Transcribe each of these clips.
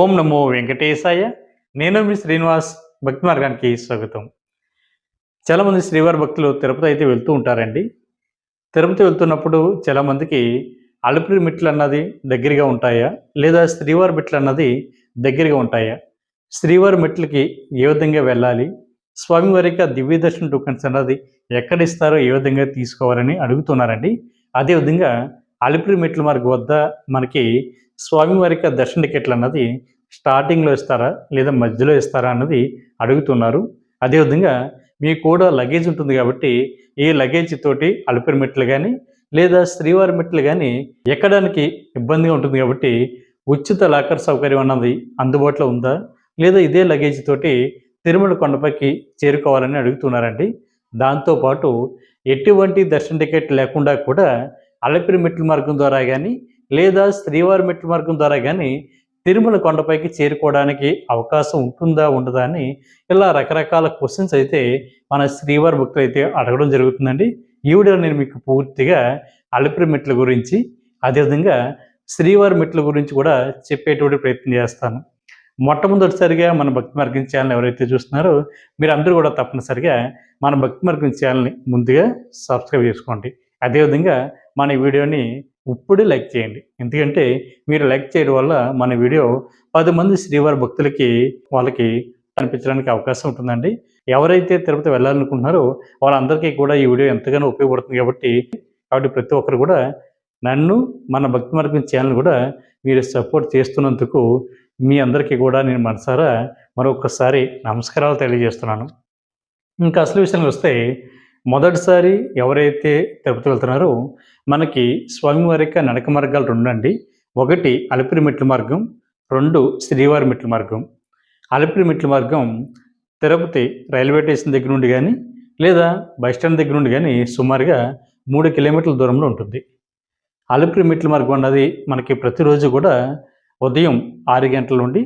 ఓం నమో వెంకటేశాయ. నేను మీ శ్రీనివాస్ భక్తి మార్గానికి స్వాగతం. చాలామంది శ్రీవారి భక్తులు తిరుపతి అయితే వెళ్తూ ఉంటారండి. తిరుపతి వెళ్తున్నప్పుడు చాలామందికి అలిపిరి మెట్లు అన్నది దగ్గరగా ఉంటాయా? లేదా శ్రీవారి మెట్లు అన్నది దగ్గరగా ఉంటాయా? శ్రీవారి మెట్లకి ఏ విధంగా వెళ్ళాలి? స్వామివారి యొక్క దివ్య దర్శన టోకన్స్ అన్నది ఎక్కడ ఇస్తారో ఏ విధంగా తీసుకోవాలని అడుగుతున్నారండి. అదేవిధంగా అలిపిరి మెట్ల మార్గం వద్ద మనకి స్వామివారికి దర్శన టికెట్లు అన్నది స్టార్టింగ్లో ఇస్తారా? లేదా మధ్యలో ఇస్తారా? అన్నది అడుగుతున్నారు. అదేవిధంగా మీకు కూడా లగేజ్ ఉంటుంది కాబట్టి ఈ లగేజ్ తోటి అలిపిరి మెట్లు కానీ లేదా శ్రీవారి మెట్లు కానీ ఎక్కడానికి ఇబ్బందిగా ఉంటుంది కాబట్టి ఉచిత లాకర్ సౌకర్యం అన్నది అందుబాటులో ఉందా? లేదా ఇదే లగేజ్ తోటి తిరుమల కొండపైకి చేరుకోవాలని అడుగుతున్నారండి. దాంతోపాటు ఎటువంటి దర్శన టికెట్ లేకుండా కూడా అలపిరి మెట్ల మార్గం ద్వారా కానీ లేదా శ్రీవారి మెట్టు మార్గం ద్వారా కానీ తిరుమల కొండపైకి చేరుకోవడానికి అవకాశం ఉంటుందా ఉండదా అని ఇలా రకరకాల క్వశ్చన్స్ అయితే మన శ్రీవారి భక్తులు అయితే అడగడం జరుగుతుందండి. ఈ వీడియో నేను మీకు పూర్తిగా అలిపిరి మెట్ల గురించి అదేవిధంగా శ్రీవారి మెట్ల గురించి కూడా చెప్పేటువంటి ప్రయత్నం చేస్తాను. మొట్టమొదటిసారిగా మన భక్తి మార్గం ఛానల్ ఎవరైతే చూస్తున్నారో మీరు అందరూ కూడా తప్పనిసరిగా మన భక్తి మార్గం ఛానల్ని ముందుగా సబ్స్క్రైబ్ చేసుకోండి. అదేవిధంగా మన వీడియోని ఇప్పుడే లైక్ చేయండి. ఎందుకంటే మీరు లైక్ చేయడం వల్ల మన వీడియో పది మంది శ్రీవారి భక్తులకి వాళ్ళకి కనిపించడానికి అవకాశం ఉంటుందండి. ఎవరైతే తిరుపతి వెళ్ళాలనుకుంటున్నారో వాళ్ళందరికీ కూడా ఈ వీడియో ఎంతగానో ఉపయోగపడుతుంది కాబట్టి కాబట్టి ప్రతి ఒక్కరు కూడా నన్ను మన భక్తి మార్గం ఛానల్ కూడా మీరు సపోర్ట్ చేస్తున్నందుకు మీ అందరికీ కూడా నేను మనసారా మరొకసారి నమస్కారాలు తెలియజేస్తున్నాను. ఇంకా అసలు విషయానికి వస్తే మొదటిసారి ఎవరైతే తిరుపతి వెళ్తున్నారో మనకి స్వామివారి యొక్క నడక మార్గాలు రెండండి. ఒకటి అలిపిరి మెట్ల మార్గం రెండు శ్రీవారి మెట్ల మార్గం. అలిపిరి మెట్ల మార్గం తిరుపతి రైల్వే స్టేషన్ దగ్గర నుండి కానీ లేదా బస్ స్టాండ్ దగ్గర నుండి కానీ సుమారుగా మూడు కిలోమీటర్ల దూరంలో ఉంటుంది. అలిపిరి మెట్ల మార్గం అన్నది మనకి ప్రతిరోజు కూడా ఉదయం ఆరు గంటల నుండి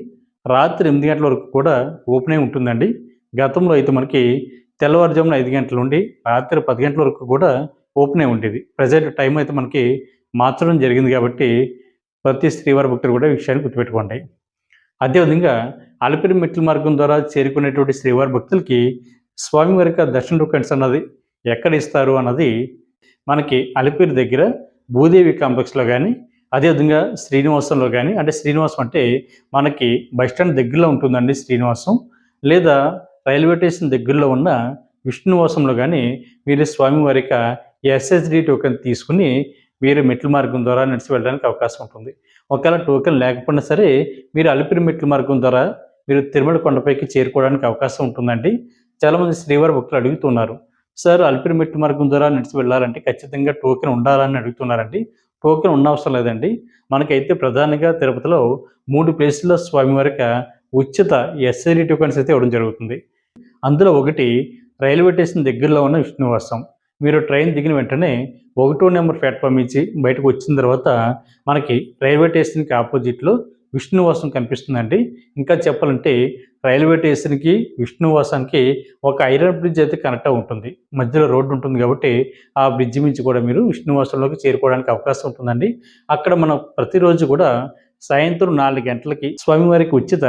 రాత్రి ఎనిమిది గంటల వరకు కూడా ఓపెన్ అయి ఉంటుందండి. గతంలో అయితే మనకి తెల్లవారుజామున ఐదు గంటల నుండి రాత్రి పది గంటల వరకు కూడా ఓపెన్ అయి ఉండేది. ప్రజెంట్ టైం అయితే మనకి మార్చడం జరిగింది కాబట్టి ప్రతి శ్రీవారి భక్తులు కూడా ఈ విషయాన్ని గుర్తుపెట్టుకోండి. అదేవిధంగా అలిపిరి మెట్ల మార్గం ద్వారా చేరుకునేటువంటి శ్రీవారి భక్తులకి స్వామివారి యొక్క దర్శన టోకెన్స్ అన్నది ఎక్కడ ఇస్తారు అన్నది మనకి అలిపిరి దగ్గర భూదేవి కాంప్లెక్స్లో కానీ అదేవిధంగా శ్రీనివాసంలో కానీ అంటే శ్రీనివాసం అంటే మనకి బస్ స్టాండ్ దగ్గరలో ఉంటుందండి శ్రీనివాసం. లేదా రైల్వే స్టేషన్ దగ్గరలో ఉన్న విష్ణువాసంలో కానీ మీరు స్వామివారి యొక్క ఎస్ఎస్డి టోకెన్ తీసుకుని మీరు మెట్ల మార్గం ద్వారా నడిచి వెళ్ళడానికి అవకాశం ఉంటుంది. ఒకవేళ టోకెన్ లేకపోయినా సరే మీరు అలిపిరి మెట్ల మార్గం ద్వారా మీరు తిరుమల కొండపైకి చేరుకోవడానికి అవకాశం ఉంటుందండి. చాలామంది శ్రీవారి భక్తులు అడుగుతున్నారు. సార్ అలిపిరి మెట్ల మార్గం ద్వారా నడిచి వెళ్ళాలంటే ఖచ్చితంగా టోకెన్ ఉండాలని అడుగుతున్నారండి. టోకెన్ ఉన్న అవసరం లేదండి. మనకైతే ప్రధానంగా తిరుపతిలో మూడు ప్లేసుల్లో స్వామివారికి ఉచిత ఎస్ఐడి టోకెన్స్ అయితే ఇవ్వడం జరుగుతుంది. అందులో ఒకటి రైల్వే స్టేషన్ దగ్గరలో ఉన్న విష్ణువాసం. మీరు ట్రైన్ దిగిన వెంటనే ఒకటో నెంబర్ ప్లాట్ఫామ్ ఇచ్చి బయటకు వచ్చిన తర్వాత మనకి రైల్వే స్టేషన్కి ఆపోజిట్లో విష్ణువాసం కనిపిస్తుందండి. ఇంకా చెప్పాలంటే రైల్వే స్టేషన్కి విష్ణువాసానికి ఒక ఐరన్ బ్రిడ్జ్ అయితే కనెక్ట్ ఉంటుంది. మధ్యలో రోడ్డు ఉంటుంది కాబట్టి ఆ బ్రిడ్జ్ నుంచి కూడా మీరు విష్ణువాసంలోకి చేరుకోవడానికి అవకాశం ఉంటుందండి. అక్కడ మనం ప్రతిరోజు కూడా సాయంత్రం నాలుగు గంటలకి స్వామివారికి ఉచిత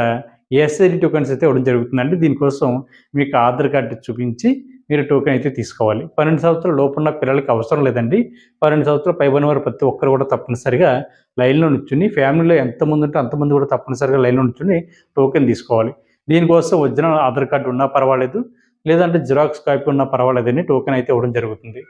ఎస్ఐడి టోకెన్స్ అయితే ఇవ్వడం జరుగుతుందండి. దీనికోసం మీకు ఆధార్ కార్డు చూపించి మీరు టోకెన్ అయితే తీసుకోవాలి. పన్నెండు సంవత్సరాల లోపున్న పిల్లలకి అవసరం లేదండి. పన్నెండు సంవత్సరాలు పైబడిన వారు ప్రతి ఒక్కరు కూడా తప్పనిసరిగా లైన్లో నుంచుని ఫ్యామిలీలో ఎంతమంది ఉంటే అంతమంది కూడా తప్పనిసరిగా లైన్లో నుంచుని టోకెన్ తీసుకోవాలి. దీనికోసం ఒరిజినల్ ఆధార్ కార్డు ఉన్నా పర్వాలేదు. లేదంటే జిరాక్స్ కాపీ ఉన్నా పర్వాలేదని టోకెన్ అయితే ఇవ్వడం జరుగుతుంది.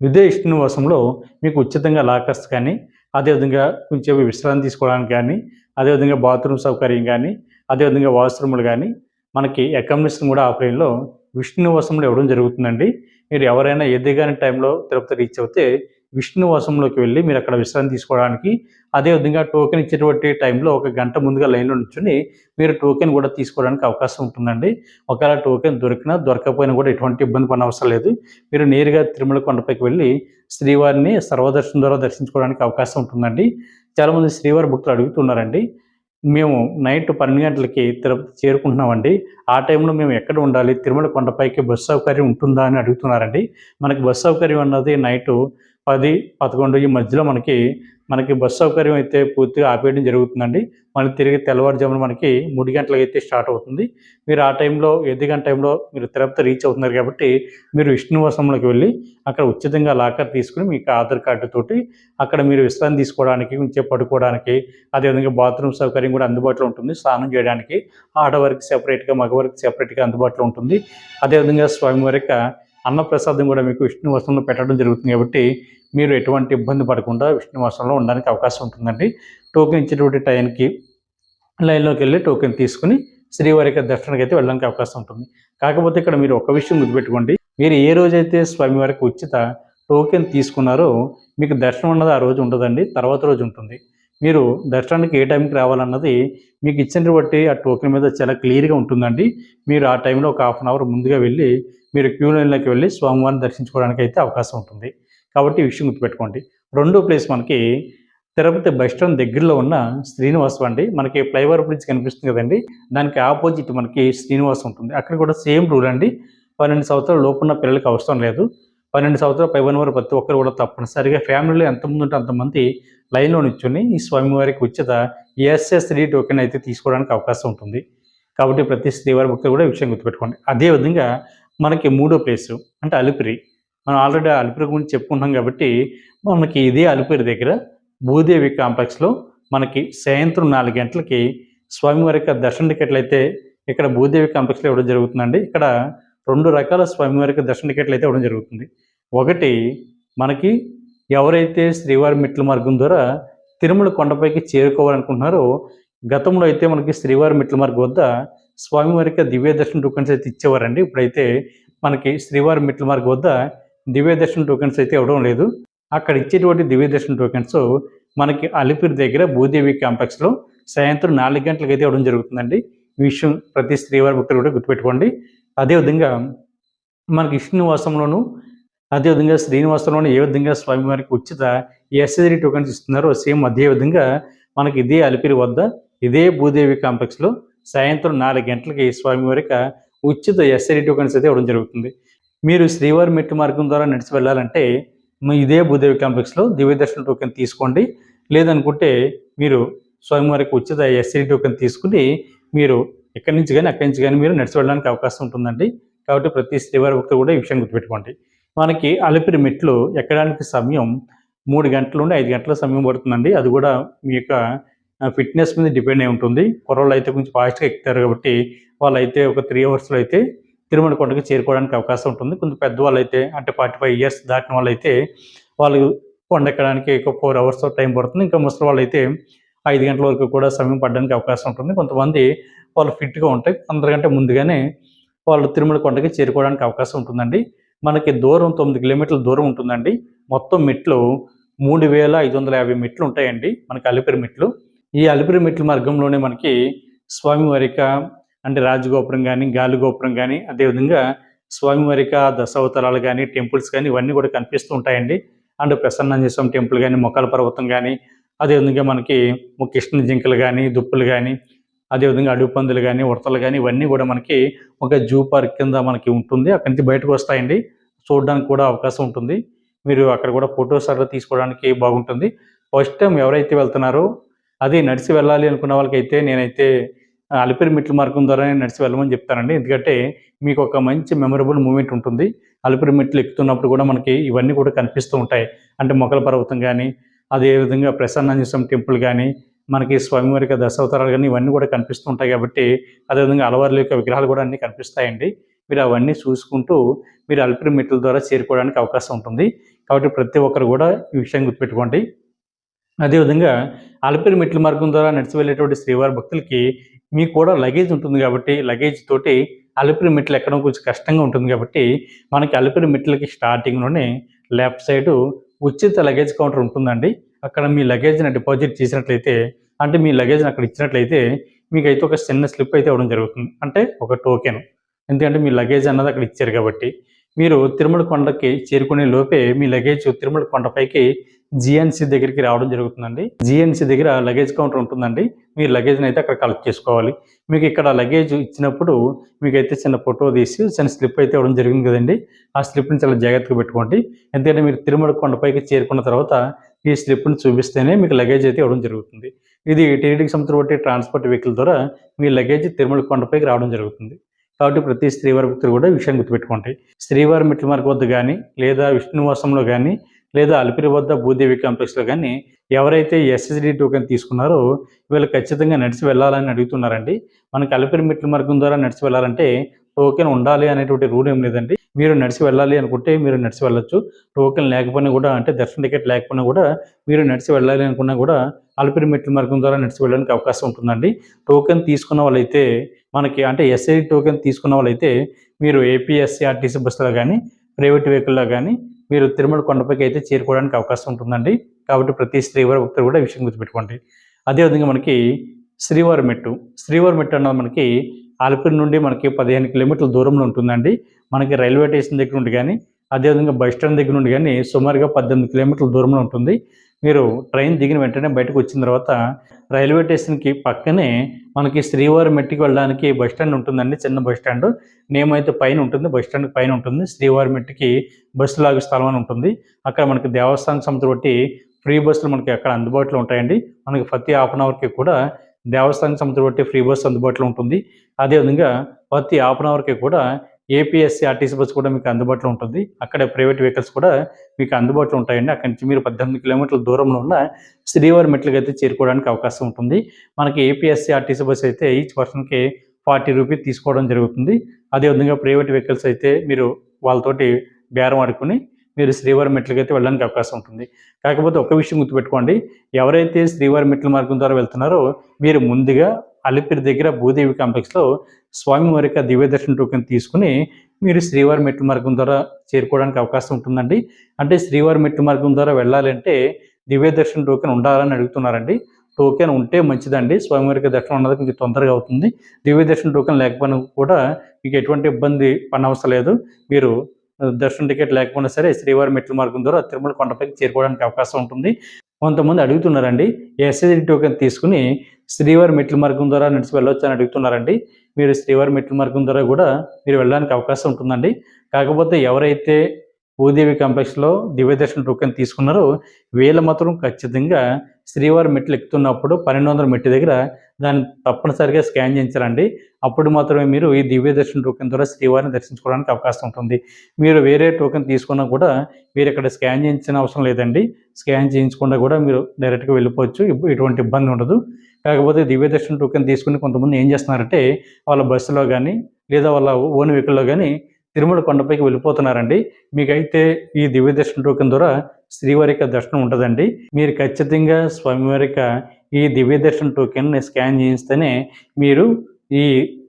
ఇదే విష్ణువాసంలో మీకు ఉచితంగా లాకర్స్ కానీ అదేవిధంగా కొంచెం విశ్రాంతి తీసుకోవడానికి కానీ అదేవిధంగా బాత్రూమ్ సౌకర్యం కానీ అదేవిధంగా వాష్రూమ్లు కానీ మనకి అకామిడేషన్ కూడా ఆఫ్లైన్లో విష్ణువాసంలో ఇవ్వడం జరుగుతుందండి. మీరు ఎవరైనా ఎదిగాని టైంలో తిరుపతి రీచ్ అవుతే విష్ణువాసంలోకి వెళ్ళి మీరు అక్కడ విశ్రాంతి తీసుకోవడానికి అదేవిధంగా టోకెన్ ఇచ్చేటువంటి టైంలో ఒక గంట ముందుగా లైన్లో నుంచుని మీరు టోకెన్ కూడా తీసుకోవడానికి అవకాశం ఉంటుందండి. ఒకవేళ టోకెన్ దొరికినా దొరకకపోయినా కూడా ఎటువంటి ఇబ్బంది పడిన అవసరం లేదు. మీరు నేరుగా తిరుమల కొండపైకి వెళ్ళి శ్రీవారిని సర్వదర్శనం ద్వారా దర్శించుకోవడానికి అవకాశం ఉంటుందండి. చాలామంది శ్రీవారి భక్తులు అడుగుతున్నారండి మేము నైట్ పన్నెండు గంటలకి తిరుపతి చేరుకుంటున్నామండి. ఆ టైంలో మేము ఎక్కడ ఉండాలి? తిరుమల కొండపైకి బస్సు సౌకర్యం ఉంటుందా అని అడుగుతున్నారండి. మనకి బస్సు సౌకర్యం అన్నది నైట్ పది పదకొండు ఈ మధ్యలో మనకి మనకి బస్సు సౌకర్యం అయితే పూర్తిగా ఆపేయడం జరుగుతుందండి. మళ్ళీ తిరిగి తెల్లవారుజామున మనకి మూడు గంటలకు అయితే స్టార్ట్ అవుతుంది. మీరు ఆ టైంలో ఎది గంట టైంలో మీరు తిరుపతి రీచ్ అవుతున్నారు కాబట్టి మీరు విష్ణువాసంలోకి వెళ్ళి అక్కడ ఉచితంగా లాకర్ తీసుకుని మీకు ఆధార్ కార్డుతోటి అక్కడ మీరు విశ్రాంతి తీసుకోవడానికి కొంచెం పడుకోవడానికి అదేవిధంగా బాత్రూమ్ సౌకర్యం కూడా అందుబాటులో ఉంటుంది. స్నానం చేయడానికి ఆడవారికి సెపరేట్గా మగవారికి సెపరేట్గా అందుబాటులో ఉంటుంది. అదేవిధంగా స్వామివారికి అన్నప్రసాదం కూడా మీకు విష్ణువాసంలో పెట్టడం జరుగుతుంది కాబట్టి మీరు ఎటువంటి ఇబ్బంది పడకుండా విష్ణువాసంలో ఉండడానికి అవకాశం ఉంటుందండి. టోకెన్ ఇచ్చేటువంటి టైంకి లైన్లోకి వెళ్ళి టోకెన్ తీసుకుని శ్రీవారి దర్శనానికి అయితే వెళ్ళడానికి అవకాశం ఉంటుంది. కాకపోతే ఇక్కడ మీరు ఒక విషయం గుర్తుపెట్టుకోండి. మీరు ఏ రోజైతే స్వామివారికి ఉచిత టోకెన్ తీసుకున్నారో మీకు దర్శనం అన్నది ఆ రోజు ఉండదండి తర్వాత రోజు ఉంటుంది. మీరు దర్శనానికి ఏ టైంకి రావాలన్నది మీకు ఇచ్చిన బట్టి ఆ టోకెన్ మీద చాలా క్లియర్గా ఉంటుందండి. మీరు ఆ టైంలో ఒక హాఫ్ అన్ అవర్ ముందుగా వెళ్ళి మీరు క్యూ లైన్లోకి వెళ్ళి స్వామివారిని దర్శించుకోవడానికి అయితే అవకాశం ఉంటుంది. కాబట్టి ఈ విషయం గుర్తుపెట్టుకోండి. రెండో ప్లేస్ మనకి తిరుపతి బస్ స్టాండ్ దగ్గరలో ఉన్న శ్రీనివాసం అండి. మనకి ఫ్లైఓవర్ బ్రిడ్జ్ కనిపిస్తుంది కదండి. దానికి ఆపోజిట్ మనకి శ్రీనివాసం ఉంటుంది. అక్కడ కూడా సేమ్ రూల్ అండి. పన్నెండు సంవత్సరాల లోపున్న పిల్లలకి అవసరం లేదు. పన్నెండు సంవత్సరాల పైబడిన వారు ప్రతి ఒక్కరు కూడా తప్పనిసరిగా ఫ్యామిలీలో ఎంతమంది ఉంటే అంతమంది లైన్లో నిల్చొని ఈ స్వామివారికి ఉచిత ఎస్ఎస్ త్రీ టోకెన్ అయితే తీసుకోవడానికి అవకాశం ఉంటుంది. కాబట్టి ప్రతి శ్రీవారి భక్తులు కూడా విషయం గుర్తుపెట్టుకోండి. అదేవిధంగా మనకి మూడో ప్లేసు అంటే అలిపిరి. మనం ఆల్రెడీ అలిపిరి గురించి చెప్పుకున్నాం కాబట్టి మనకి ఇదే అలిపిరి దగ్గర భూదేవి కాంప్లెక్స్లో మనకి సాయంత్రం నాలుగు గంటలకి స్వామివారి యొక్క దర్శన టికెట్లు అయితే ఇక్కడ భూదేవి కాంప్లెక్స్లో ఇవ్వడం జరుగుతుందండి. ఇక్కడ రెండు రకాల స్వామివారి యొక్క దర్శన టికెట్లు అయితే ఇవ్వడం జరుగుతుంది. ఒకటి మనకి ఎవరైతే శ్రీవారి మెట్ల మార్గం ద్వారా తిరుమల కొండపైకి చేరుకోవాలనుకుంటున్నారో గతంలో అయితే మనకి శ్రీవారి మెట్ల మార్గం వద్ద స్వామివారికి దివ్య దర్శన టోకెన్స్ అయితే ఇచ్చేవారండి. ఇప్పుడైతే మనకి శ్రీవారి మెట్ల మార్గం వద్ద దివ్యదర్శన టోకెన్స్ అయితే ఇవ్వడం లేదు. అక్కడ ఇచ్చేటువంటి దివ్యదర్శన టోకెన్స్ మనకి అలిపిరి దగ్గర భూదేవి కాంప్లెక్స్లో సాయంత్రం నాలుగు గంటలకు అయితే ఇవ్వడం జరుగుతుందండి. ఈ విషయం ప్రతి శ్రీవారి భక్తులు కూడా గుర్తుపెట్టుకోండి. అదేవిధంగా మనకి విష్ణువాసంలోను అదేవిధంగా శ్రీనివాసంలోను ఏ విధంగా స్వామివారికి ఉచిత ఎస్ఎస్డి టోకెన్స్ ఇస్తున్నారో సేమ్ అదే విధంగా మనకి ఇదే అలిపిరి వద్ద ఇదే భూదేవి కాంప్లెక్స్లో సాయంత్రం నాలుగు గంటలకి స్వామివారికి ఉచిత ఎస్ఐడి టోకెన్స్ అయితే ఇవ్వడం జరుగుతుంది. మీరు శ్రీవారి మెట్టు మార్గం ద్వారా నడిచి వెళ్ళాలంటే మీ ఇదే భూదేవి కాంప్లెక్స్లో దివ్య దర్శన టోకెన్ తీసుకోండి. లేదనుకుంటే మీరు స్వామివారికి ఉచిత ఎస్సీ టోకెన్ తీసుకుని మీరు ఎక్కడి నుంచి కానీ అక్కడి నుంచి కానీ మీరు నడిచి వెళ్ళడానికి అవకాశం ఉంటుందండి. కాబట్టి ప్రతి శ్రీవారి భక్తులు కూడా ఈ విషయం గుర్తుపెట్టుకోండి. మనకి అలిపిరి మెట్లు ఎక్కడానికి సమయం మూడు గంటల నుండి ఐదు గంటల సమయం పడుతుందండి. అది కూడా మీ యొక్క ఫిట్నెస్ మీద డిపెండ్ అయి ఉంటుంది. కుర్రోళ్ళు అయితే కొంచెం ఫాస్ట్గా ఎక్కుతారు కాబట్టి వాళ్ళైతే ఒక త్రీ అవర్స్లో అయితే తిరుమల కొండకి చేరుకోవడానికి అవకాశం ఉంటుంది. కొంత పెద్దవాళ్ళు అయితే అంటే ఫార్టీ ఫైవ్ ఇయర్స్ దాటిన వాళ్ళు అయితే వాళ్ళు కొండ ఎక్కడానికి ఒక ఫోర్ అవర్స్ టైం పడుతుంది. ఇంకా ముసలి వాళ్ళు అయితే ఐదు గంటల వరకు కూడా సమయం పడడానికి అవకాశం ఉంటుంది. కొంతమంది వాళ్ళు ఫిట్గా ఉంటాయి. అందరికంటే ముందుగానే వాళ్ళు తిరుమల కొండకి చేరుకోవడానికి అవకాశం ఉంటుందండి. మనకి దూరం తొమ్మిది కిలోమీటర్ల దూరం ఉంటుందండి. మొత్తం మెట్లు మూడు వేల ఐదు వందల యాభై మెట్లు ఉంటాయండి. మనకి అలిపిరి మెట్లు. ఈ అలిపిరి మెట్ల మార్గంలోనే మనకి స్వామివారిక అంటే రాజగోపురం కానీ గాలిగోపురం కానీ అదేవిధంగా స్వామివారిక దశావతారాలు కానీ టెంపుల్స్ కానీ ఇవన్నీ కూడా కనిపిస్తూ ఉంటాయండి. అండ్ ప్రసన్నాంజస్వామి టెంపుల్ కానీ మొక్కల పర్వతం కానీ అదేవిధంగా మనకి కృష్ణ జింకలు కానీ దుప్పులు కానీ అదేవిధంగా అడుగు పందులు కానీ ఉడతలు కానీ ఇవన్నీ కూడా మనకి ఒక జూ పార్క్ కింద మనకి ఉంటుంది. అక్కడి నుంచి బయటకు వస్తాయండి. చూడడానికి కూడా అవకాశం ఉంటుంది. మీరు అక్కడ కూడా ఫొటోస్ అట్లా తీసుకోవడానికి బాగుంటుంది. ఫస్ట్ టైం ఎవరైతే వెళ్తున్నారో అది నడిచి వెళ్ళాలి అనుకున్న వాళ్ళకైతే నేనైతే అలిపిరి మెట్ల మార్గం ద్వారానే నడిచి వెళ్ళమని చెప్తానండి ఎందుకంటే మీకు ఒక మంచి మెమరబుల్ మూమెంట్ ఉంటుంది. అలిపిరి మెట్లు ఎక్కుతున్నప్పుడు కూడా మనకి ఇవన్నీ కూడా కనిపిస్తూ ఉంటాయి. అంటే మొగల పర్వతం కానీ అదేవిధంగా ప్రసన్నాంజస్వామి టెంపుల్ కానీ మనకి స్వామివారి యొక్క దశావతారాలు కానీ ఇవన్నీ కూడా కనిపిస్తూ ఉంటాయి కాబట్టి అదేవిధంగా అలవారుల యొక్క విగ్రహాలు కూడా అన్నీ కనిపిస్తాయండి. మీరు అవన్నీ చూసుకుంటూ మీరు అలిపిరి మెట్ల ద్వారా చేరుకోవడానికి అవకాశం ఉంటుంది. కాబట్టి ప్రతి ఒక్కరు కూడా ఈ విషయం గుర్తుపెట్టుకోండి. అదేవిధంగా అలిపిరి మెట్ల మార్గం ద్వారా నడిచి వెళ్ళేటువంటి శ్రీవారి భక్తులకి మీకు కూడా లగేజ్ ఉంటుంది కాబట్టి లగేజ్ తోటి అలిపిరి మెట్లు ఎక్కడం కొంచెం కష్టంగా ఉంటుంది కాబట్టి మనకి అలిపిరి మెట్లకి స్టార్టింగ్లోనే లెఫ్ట్ సైడ్ ఉచిత లగేజ్ కౌంటర్ ఉంటుందండి. అక్కడ మీ లగేజ్ని డిపాజిట్ చేసినట్లయితే అంటే మీ లగేజ్ని అక్కడ ఇచ్చినట్లయితే మీకు అయితే ఒక చిన్న స్లిప్ అయితే ఇవ్వడం జరుగుతుంది. అంటే ఒక టోకెన్ ఎందుకంటే మీ లగేజ్ అన్నది అక్కడ ఇచ్చారు కాబట్టి. మీరు తిరుమల కొండకి చేరుకునే లోపే మీ లగేజ్ తిరుమల కొండపైకి జిఎన్సీ దగ్గరికి రావడం జరుగుతుందండి. జిఎన్సీ దగ్గర లగేజ్ కౌంటర్ ఉంటుందండి. మీరు లగేజ్ని అయితే అక్కడ కలెక్ట్ చేసుకోవాలి. మీకు ఇక్కడ లగేజ్ ఇచ్చినప్పుడు మీకైతే చిన్న ఫోటో తీసి చిన్న స్లిప్ అయితే ఇవ్వడం జరిగింది కదండి. ఆ స్లిప్ని చాలా జాగ్రత్తగా పెట్టుకోండి. ఎందుకంటే మీరు తిరుమల కొండపైకి చేరుకున్న తర్వాత ఈ స్లిప్ని చూపిస్తేనే మీకు లగేజ్ అయితే ఇవ్వడం జరుగుతుంది. ఇది టీడీకి సంబంధించిన ట్రాన్స్పోర్ట్ వెహికల్ ద్వారా మీ లగేజ్ తిరుమల కొండపైకి రావడం జరుగుతుంది. కాబట్టి ప్రతి స్త్రీవారి భక్తులు కూడా ఈ విషయం గుర్తుపెట్టుకోండి. శ్రీవారి మెట్ల మార్గ వద్ద కానీ లేదా విష్ణువాసంలో కానీ లేదా అలిపిరి వద్ద భూదేవి కాంప్లెక్స్లో కానీ ఎవరైతే ఎస్ఎస్డి టోకెన్ తీసుకున్నారో వీళ్ళు ఖచ్చితంగా నడిచి వెళ్ళాలని అడుగుతున్నారండి. మనకి అలిపిరి మెట్ల మార్గం ద్వారా నడిచి వెళ్ళాలంటే టోకెన్ ఉండాలి అనేటువంటి రూల్ ఏం లేదండి. మీరు నడిచి వెళ్ళాలి అనుకుంటే మీరు నడిచి వెళ్ళొచ్చు. టోకెన్ లేకపోయినా కూడా అంటే దర్శన టికెట్ లేకపోయినా కూడా మీరు నడిచి వెళ్ళాలి అనుకున్నా కూడా అలిపిరి మెట్ల మార్గం ద్వారా నడిచి వెళ్ళడానికి అవకాశం ఉంటుందండి. టోకెన్ తీసుకున్న వాళ్ళైతే మనకి అంటే ఎస్ఐ టోకెన్ తీసుకున్న వాళ్ళైతే మీరు ఏపీఎస్సీఆర్టీసీ బస్సులో కానీ ప్రైవేట్ వెహికల్లో కానీ మీరు తిరుమల కొండపైకి అయితే చేరుకోవడానికి అవకాశం ఉంటుందండి. కాబట్టి ప్రతి శ్రీవారి భక్తులు కూడా ఈ విషయం గుర్తుపెట్టుకోండి. అదేవిధంగా మనకి శ్రీవారి మెట్టు. శ్రీవారి మెట్టు అన్నది మనకి ఆలిపిరి నుండి మనకి పదిహేను కిలోమీటర్ల దూరంలో ఉంటుందండి. మనకి రైల్వే స్టేషన్ దగ్గర నుండి కానీ అదేవిధంగా బస్ స్టాండ్ దగ్గర నుండి కానీ సుమారుగా పద్దెనిమిది కిలోమీటర్ల దూరంలో ఉంటుంది. మీరు ట్రైన్ దిగిన వెంటనే బయటకు వచ్చిన తర్వాత రైల్వే స్టేషన్కి పక్కనే మనకి శ్రీవారి మెట్టికి వెళ్ళడానికి బస్ స్టాండ్ ఉంటుందండి చిన్న బస్ స్టాండ్. నేమ్ అయితే పైన ఉంటుంది బస్ స్టాండ్ పైన ఉంటుంది. శ్రీవారి మెట్టికి బస్సు లాగే స్థలం అని ఉంటుంది. అక్కడ మనకి దేవస్థానం సంస్థ బట్టి ఫ్రీ బస్సులు మనకి అక్కడ అందుబాటులో ఉంటాయండి. మనకి ప్రతి హాఫ్ అన్ అవర్కి కూడా దేవస్థానం సంస్థ బట్టి ఫ్రీ బస్సు అందుబాటులో ఉంటుంది. అదేవిధంగా ప్రతి హాఫ్ అన్ అవర్కి కూడా ఏపీఎస్సీ ఆర్టీసీ బస్సు కూడా మీకు అందుబాటులో ఉంటుంది. అక్కడ ప్రైవేట్ వెహికల్స్ కూడా మీకు అందుబాటులో ఉంటాయండి. అక్కడి నుంచి మీరు పద్దెనిమిది కిలోమీటర్ల దూరంలో ఉన్న శ్రీవారి మెట్లకి అయితే చేరుకోవడానికి అవకాశం ఉంటుంది. మనకి ఏపీఎస్సీ ఆర్టీసీ బస్సు అయితే ఈచ్ పర్సన్కి ఫార్టీ రూపీస్ తీసుకోవడం జరుగుతుంది. అదేవిధంగా ప్రైవేట్ వెహికల్స్ అయితే మీరు వాళ్ళతోటి బేరం ఆడుకుని మీరు శ్రీవారి మెట్లకి అయితే వెళ్ళడానికి అవకాశం ఉంటుంది. కాకపోతే ఒక విషయం గుర్తుపెట్టుకోండి. ఎవరైతే శ్రీవారి మెట్ల మార్గం ద్వారా వెళ్తున్నారో మీరు ముందుగా అలిపిరి దగ్గర భూదేవి కాంప్లెక్స్లో స్వామివారి యొక్క దివ్య దర్శన టోకెన్ తీసుకుని మీరు శ్రీవారి మెట్టు మార్గం ద్వారా చేరుకోవడానికి అవకాశం ఉంటుందండి. అంటే శ్రీవారి మెట్టు మార్గం ద్వారా వెళ్ళాలంటే దివ్య దర్శన టోకెన్ ఉండాలని అడుగుతున్నారండి. టోకెన్ ఉంటే మంచిదండి. స్వామివారికి దర్శనం ఉన్నది కొంచెం తొందరగా అవుతుంది. దివ్య దర్శన టోకెన్ లేకపోయినా కూడా మీకు ఎటువంటి ఇబ్బంది పడనవసరం లేదు. మీరు దర్శన టికెట్ లేకపోయినా సరే శ్రీవారి మెట్ల మార్గం ద్వారా తిరుమల కొండపైకి చేరుకోవడానికి అవకాశం ఉంటుంది. కొంతమంది అడుగుతున్నారండి ఎస్ఐడి టోకెన్ తీసుకుని శ్రీవారి మెట్ల మార్గం ద్వారా నడిచి వెళ్ళొచ్చు అని అడుగుతున్నారండి. మీరు శ్రీవారి మెట్ల మార్గం ద్వారా కూడా మీరు వెళ్ళడానికి అవకాశం ఉంటుందండి. కాకపోతే ఎవరైతే భూదేవి కాంప్లెక్స్లో దివ్య దర్శన టోకెన్ తీసుకున్నారో వీళ్ళ మాత్రం ఖచ్చితంగా శ్రీవారి మెట్లు ఎక్కుతున్నప్పుడు పన్నెండు వందల మెట్టు దగ్గర దాన్ని తప్పనిసరిగా స్కాన్ చేయించాలండి. అప్పుడు మాత్రమే మీరు ఈ దివ్య దర్శన టోకెన్ ద్వారా శ్రీవారిని దర్శించుకోవడానికి అవకాశం ఉంటుంది. మీరు వేరే టోకెన్ తీసుకున్నా కూడా మీరు ఇక్కడ స్కాన్ చేయించిన అవసరం లేదండి. స్కాన్ చేయించకుండా కూడా మీరు డైరెక్ట్గా వెళ్ళిపోవచ్చు. ఎటువంటి ఇబ్బంది ఉండదు. కాకపోతే దివ్య దర్శన టోకెన్ తీసుకుని కొంతమంది ఏం చేస్తున్నారంటే వాళ్ళ బస్సులో కానీ లేదా వాళ్ళ ఓన్ వెహికల్లో కానీ తిరుమల కొండపైకి వెళ్ళిపోతున్నారండి. మీకైతే ఈ దివ్య దర్శన టోకెన్ ద్వారా శ్రీవారిక దర్శనం ఉంటుందండి. మీరు ఖచ్చితంగా స్వామివారిక ఈ దివ్య దర్శన టోకెన్ని స్కాన్ చేయిస్తేనే మీరు ఈ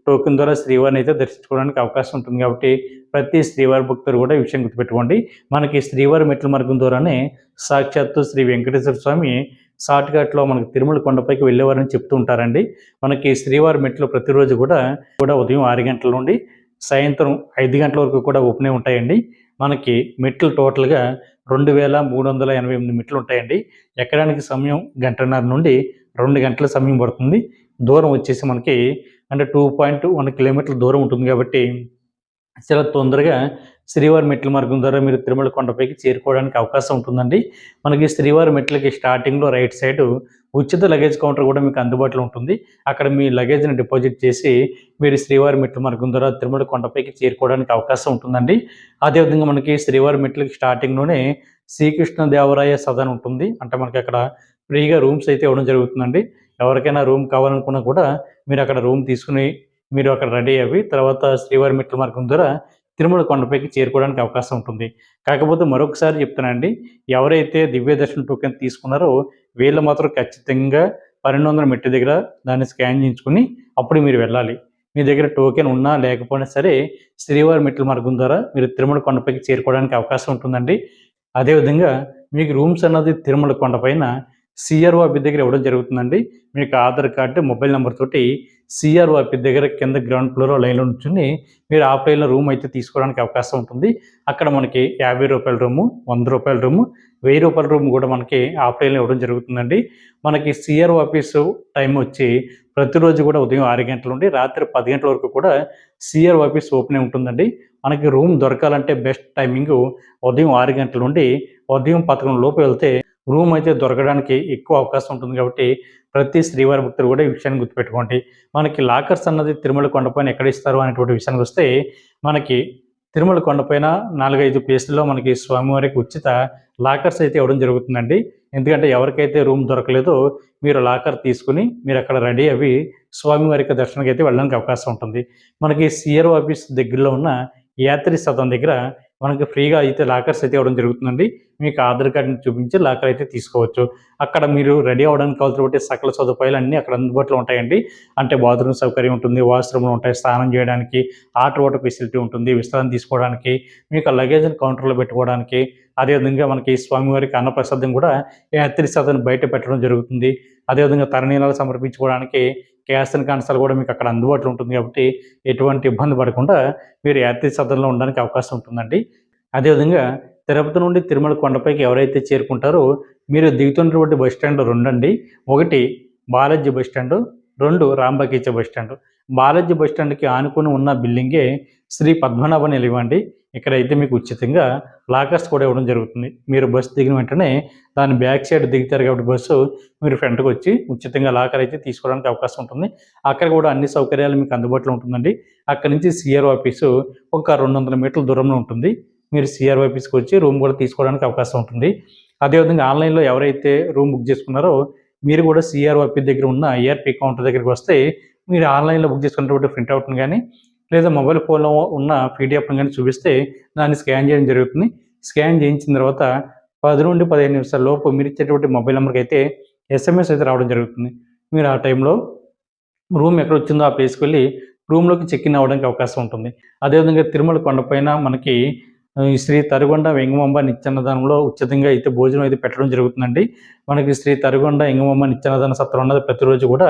టోకెన్ ద్వారా శ్రీవారిని అయితే దర్శించుకోవడానికి అవకాశం ఉంటుంది. కాబట్టి ప్రతి శ్రీవారి భక్తులు కూడా ఈ విషయం గుర్తుపెట్టుకోండి. మనకి శ్రీవారి మెట్ల మార్గం ద్వారానే సాక్షాత్తు శ్రీ వెంకటేశ్వర స్వామి షార్ట్కట్లో మనకి తిరుమల కొండపైకి వెళ్ళేవారని చెప్తూ ఉంటారండి. మనకి శ్రీవారి మెట్లు ప్రతిరోజు కూడా కూడా ఉదయం ఆరు గంటల నుండి సాయంత్రం ఐదు గంటల వరకు కూడా ఓపెన్ ఉంటాయండి. మనకి మెట్లు టోటల్గా రెండు వేల మూడు వందల ఎనభై ఎనిమిది మెట్లు ఉంటాయండి. ఎక్కడానికి సమయం గంటన్నర నుండి రెండు గంటల సమయం పడుతుంది. దూరం వచ్చేసి మనకి అంటే టూ పాయింట్ వన్ కిలోమీటర్ల దూరం ఉంటుంది కాబట్టి చాలా తొందరగా శ్రీవారి మెట్ల మార్గం ద్వారా మీరు తిరుమల కొండపైకి చేరుకోవడానికి అవకాశం ఉంటుందండి. మనకి శ్రీవారి మెట్లకి స్టార్టింగ్లో రైట్ సైడ్ ఉచిత లగేజ్ కౌంటర్ కూడా మీకు అందుబాటులో ఉంటుంది. అక్కడ మీ లగేజ్ని డిపాజిట్ చేసి మీరు శ్రీవారి మెట్ల మార్గం ద్వారా తిరుమల కొండపైకి చేరుకోవడానికి అవకాశం ఉంటుందండి. అదేవిధంగా మనకి శ్రీవారి మెట్లకి స్టార్టింగ్లోనే శ్రీకృష్ణ దేవరాయ సదన్ ఉంటుంది. అంటే మనకి అక్కడ ఫ్రీగా రూమ్స్ అయితే ఇవ్వడం జరుగుతుందండి. ఎవరికైనా రూమ్ కావాలనుకున్నా కూడా మీరు అక్కడ రూమ్ తీసుకుని మీరు అక్కడ రెడీ అయ్యి తర్వాత శ్రీవారి మెట్ల మార్గం ద్వారా తిరుమల కొండపైకి చేరుకోవడానికి అవకాశం ఉంటుంది. కాకపోతే మరొకసారి చెప్తానండి ఎవరైతే దివ్య దర్శన టోకెన్ తీసుకున్నారో వీళ్ళు మాత్రం ఖచ్చితంగా పన్నెండు వందల మెట్టు దగ్గర దాన్ని స్కాన్ చేయించుకుని అప్పుడు మీరు వెళ్ళాలి. మీ దగ్గర టోకెన్ ఉన్నా లేకపోయినా సరే శ్రీవారి మెట్ల మార్గం ద్వారా మీరు తిరుమల కొండపైకి చేరుకోవడానికి అవకాశం ఉంటుందండి. అదేవిధంగా మీకు రూమ్స్ అన్నది తిరుమల కొండపైన సిఆర్ఓ అభ్యర్థి దగ్గర ఇవ్వడం జరుగుతుందండి. మీకు ఆధార్ కార్డు మొబైల్ నెంబర్ తోటి సిఆర్ దగ్గర కింద గ్రౌండ్ ఫ్లోర్ లైన్లో నుంచుని మీరు ఆఫ్ లైన్లో రూమ్ అయితే తీసుకోవడానికి అవకాశం ఉంటుంది. అక్కడ మనకి యాభై రూపాయల రూము వంద రూపాయల రూము వెయ్యి రూపాయల రూమ్ కూడా మనకి ఆఫ్ లైన్లో ఇవ్వడం జరుగుతుందండి. మనకి సిఆర్ ఆఫీసు టైం వచ్చి ప్రతిరోజు కూడా ఉదయం ఆరు గంటల నుండి రాత్రి పది గంటల వరకు కూడా సిఆర్ ఆఫీస్ ఓపెన్ ఉంటుందండి. మనకి రూమ్ దొరకాలంటే బెస్ట్ టైమింగ్ ఉదయం ఆరు గంటల నుండి ఉదయం పదకొండు లోపు వెళ్తే రూమ్ అయితే దొరకడానికి ఎక్కువ అవకాశం ఉంటుంది కాబట్టి ప్రతి శ్రీవారి భక్తులు కూడా ఈ విషయాన్ని గుర్తుపెట్టుకోండి. మనకి లాకర్స్ అన్నది తిరుమల కొండపైన ఎక్కడ ఇస్తారు అనేటువంటి విషయానికి వస్తే మనకి తిరుమల కొండపైన నాలుగైదు ప్లేసుల్లో మనకి స్వామివారికి ఉచిత లాకర్స్ అయితే ఇవ్వడం జరుగుతుందండి. ఎందుకంటే ఎవరికైతే రూమ్ దొరకలేదో మీరు లాకర్ తీసుకుని మీరు అక్కడ రెడీ అవి స్వామివారికి దర్శనానికి అయితే వెళ్ళడానికి అవకాశం ఉంటుంది. మనకి సిఆర్ఓ ఆఫీస్ దగ్గరలో ఉన్న యాత్రి సదం దగ్గర మనకి ఫ్రీగా అయితే లాకర్స్ అయితే ఇవ్వడం జరుగుతుందండి. మీకు ఆధార్ కార్డుని చూపించి లాకర్ అయితే తీసుకోవచ్చు. అక్కడ మీరు రెడీ అవ్వడానికి కావాల్సిన సకల సదుపాయాలు అన్నీ అక్కడ అందుబాటులో ఉంటాయండి. అంటే బాత్రూమ్ సౌకర్యం ఉంటుంది వాష్రూమ్లు ఉంటాయి స్నానం చేయడానికి ఆటర్ వాటర్ ఫెసిలిటీ ఉంటుంది విశ్రాంతి తీసుకోవడానికి మీకు లగేజ్ని కౌంటర్లో పెట్టుకోవడానికి అదేవిధంగా మనకి స్వామివారికి అన్నప్రసాదం కూడా యాత్రి సాధన బయట పెట్టడం జరుగుతుంది. అదేవిధంగా తరణీలాలు సమర్పించుకోవడానికి క్యాసన్ కాన్సల్ కూడా మీకు అక్కడ అందుబాటులో ఉంటుంది కాబట్టి ఎటువంటి ఇబ్బంది పడకుండా మీరు యాత్రి సదనంలో ఉండడానికి అవకాశం ఉంటుందండి. అదేవిధంగా తిరుపతి నుండి తిరుమల కొండపైకి ఎవరైతే చేరుకుంటారో మీరు దిగుతున్నటువంటి బస్ స్టాండ్ రెండండి. ఒకటి బాలాజీ బస్ స్టాండ్ రెండు Rambagicha bus stand. Balaji bus స్టాండ్కి ఆనుకుని ఉన్న బిల్డింగే శ్రీ పద్మనాభ నిలివండి ఇక్కడైతే మీకు ఉచితంగా లాకర్స్ కూడా ఇవ్వడం జరుగుతుంది. మీరు బస్సు దిగిన వెంటనే దాని బ్యాక్ సైడ్ దిగుతారు కాబట్టి బస్సు మీరు ఫ్రంట్కి వచ్చి ఉచితంగా లాకర్ అయితే తీసుకోవడానికి అవకాశం ఉంటుంది. అక్కడ కూడా అన్ని సౌకర్యాలు మీకు అందుబాటులో ఉంటుందండి. అక్కడ నుంచి సిఆర్ ఆఫీసు ఒక రెండు వందల మీటర్ల దూరంలో ఉంటుంది. మీరు సిఆర్ ఆఫీస్కి వచ్చి రూమ్ కూడా తీసుకోవడానికి అవకాశం ఉంటుంది. అదేవిధంగా ఆన్లైన్లో ఎవరైతే రూమ్ బుక్ చేసుకున్నారో మీరు కూడా సిఆర్ ఆఫీస్ దగ్గర ఉన్న ఐఆర్పీ కౌంటర్ దగ్గరికి వస్తే మీరు ఆన్లైన్లో బుక్ చేసుకున్నటువంటి ప్రింట్అవుట్ను కానీ లేదా మొబైల్ ఫోన్లో ఉన్న పీడిఎఫ్ని కానీ చూపిస్తే దాన్ని స్కాన్ చేయడం జరుగుతుంది. స్కాన్ చేయించిన తర్వాత పది నుండి పదిహేను నిమిషాల లోపు మీరు ఇచ్చేటువంటి మొబైల్ నెంబర్కి అయితే ఎస్ఎంఎస్ అయితే రావడం జరుగుతుంది. మీరు ఆ టైంలో రూమ్ ఎక్కడ వచ్చిందో ఆ ప్లేస్కి వెళ్ళి రూమ్లోకి చెక్ ఇన్ అవ్వడానికి అవకాశం ఉంటుంది. అదేవిధంగా తిరుమల కొండపైన మనకి శ్రీ తరుగొండ వెంగమాంబ నిత్యాన్నదానంలో ఉచితంగా అయితే భోజనం అయితే పెట్టడం జరుగుతుందండి. మనకి శ్రీ తరుగొండ వెంగమాంబ నిత్యాన్నదాన సత్రం అన్నది ప్రతిరోజు కూడా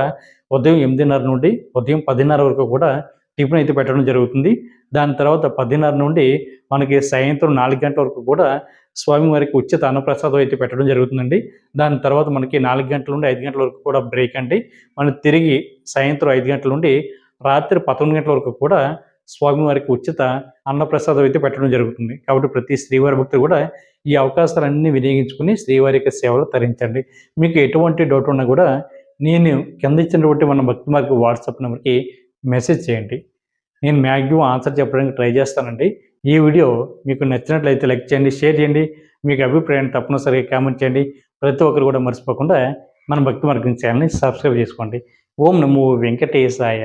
ఉదయం ఎనిమిదిన్నర నుండి ఉదయం పదిన్నర వరకు కూడా టిఫిన్ అయితే పెట్టడం జరుగుతుంది. దాని తర్వాత పదిన్నర నుండి మనకి సాయంత్రం నాలుగు గంటల వరకు కూడా స్వామివారికి ఉచిత అన్నప్రసాదం అయితే పెట్టడం జరుగుతుందండి. దాని తర్వాత మనకి నాలుగు గంటల నుండి ఐదు గంటల వరకు కూడా బ్రేక్ అండి. మనం తిరిగి సాయంత్రం ఐదు గంటల నుండి రాత్రి పదకొండు గంటల వరకు కూడా స్వామివారికి ఉచిత అన్నప్రసాదం అయితే పెట్టడం జరుగుతుంది. కాబట్టి ప్రతి శ్రీవారి భక్తులు కూడా ఈ అవకాశాలన్నీ వినియోగించుకుని శ్రీవారి యొక్క సేవలు తరించండి. మీకు ఎటువంటి డౌట్ ఉన్నా కూడా నేను కింద ఇచ్చినటువంటి మన భక్తి మార్గ వాట్సాప్ నెంబర్కి మెసేజ్ చేయండి. నేను మ్యాక్సిమం ఆన్సర్ చెప్పడానికి ట్రై చేస్తానండి. ఈ వీడియో మీకు నచ్చినట్లయితే లైక్ చేయండి షేర్ చేయండి. మీకు అభిప్రాయాన్ని తప్పనిసరిగా కామెంట్ చేయండి. ప్రతి ఒక్కరు కూడా మర్చిపోకుండా మన భక్తి మార్గం ఛానల్ని సబ్స్క్రైబ్ చేసుకోండి. ఓం నమో వెంకటేశాయ.